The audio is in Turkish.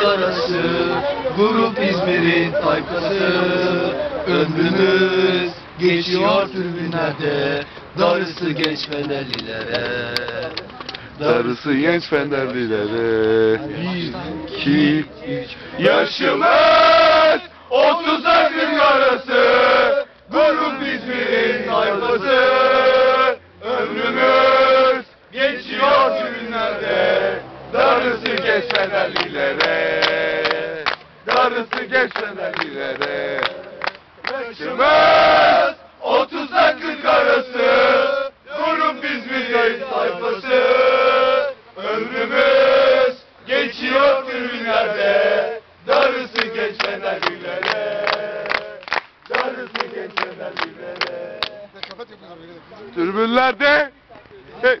karası Grup İzmir'in tayfası. Ömrümüz geçiyor tribünlerde Darısı genç fenerlilere Darısı genç fenerlilere Bir, iki, üç Yaşımız Otuza Darısı genç fenerlilere Yaşımız Otuzda kırk arası. Grup İzmir'in sayfası. Ömrümüz Geçiyor tribünlerde Darısı genç fenerlilere Darısı genç fenerlilere Tribünlerde Hey.